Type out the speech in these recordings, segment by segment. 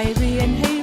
ไปเรียนให้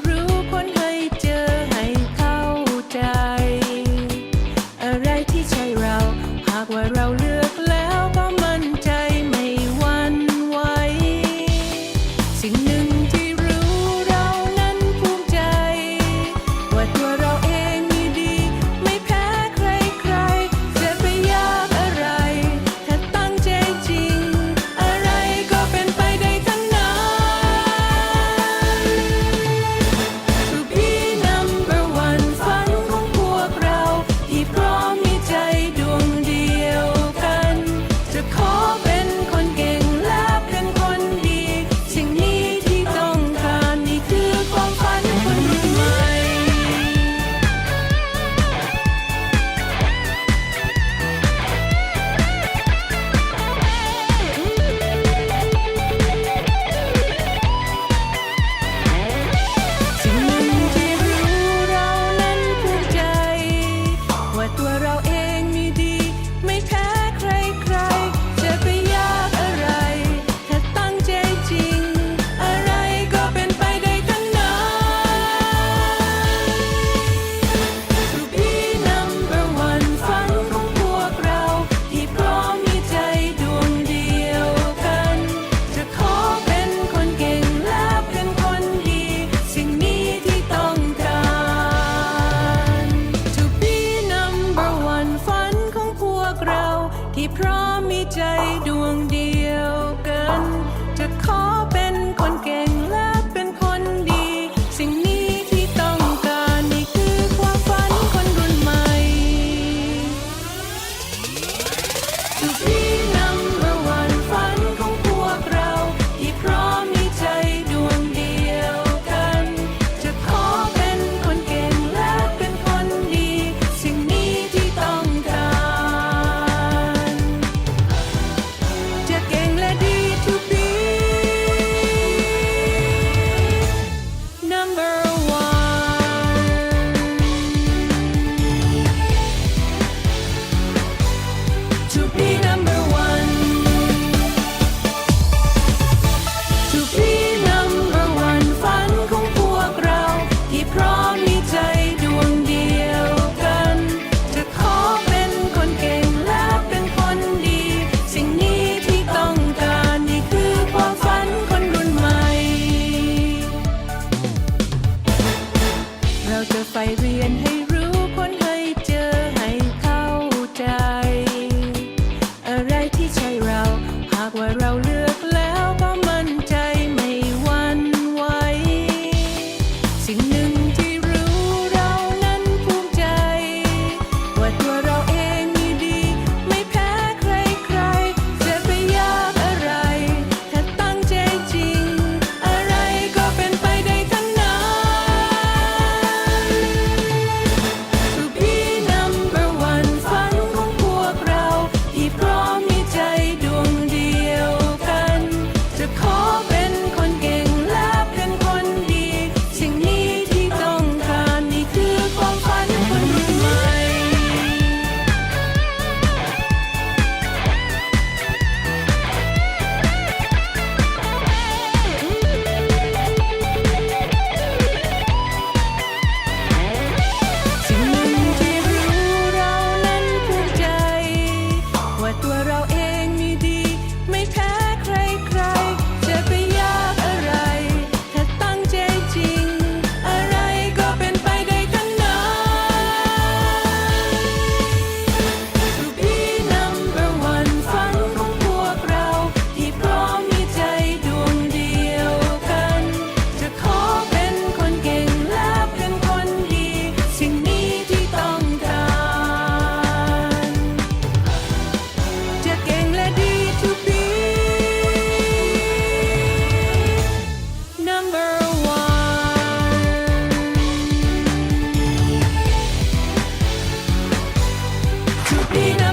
ที่พร้อมมีใจดวงเดียว เราจะไฟเรียนให้รู้คนให้ happiness.